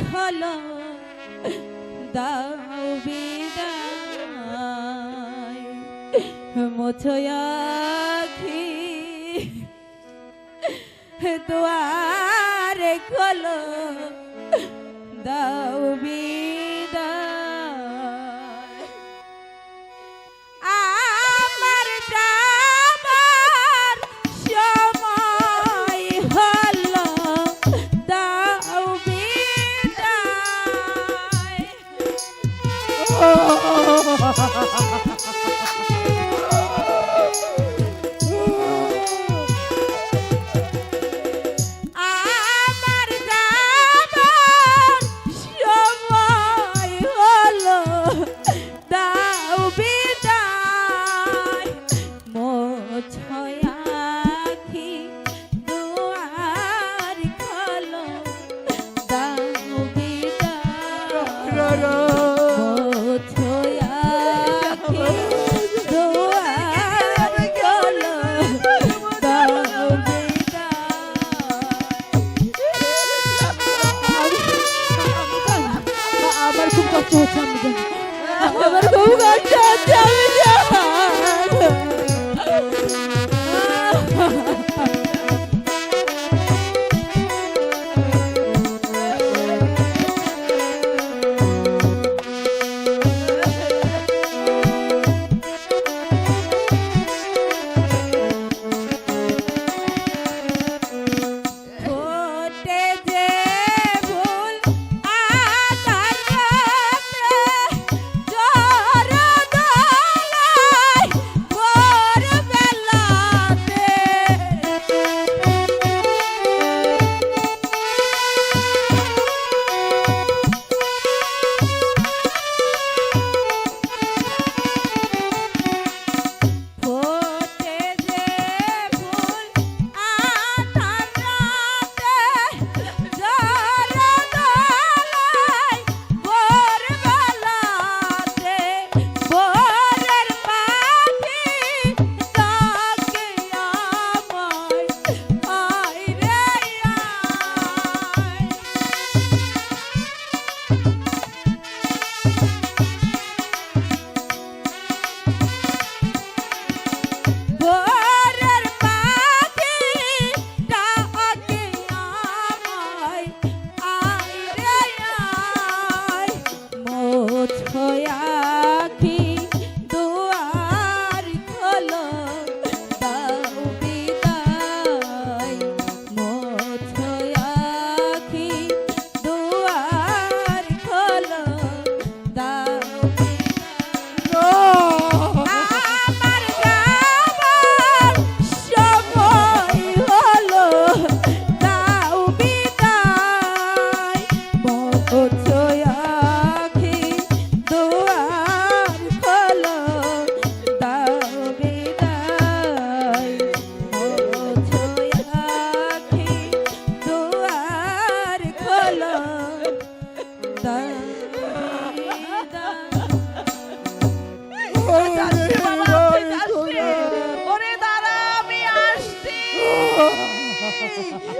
খলো দাও বিদায়। মোছয়াখি দুয়ারে খলো দাও বিদায়। করতে হচ্ছে আমি জানি আমার খুব কষ্ট হচ্ছে আমি Hey!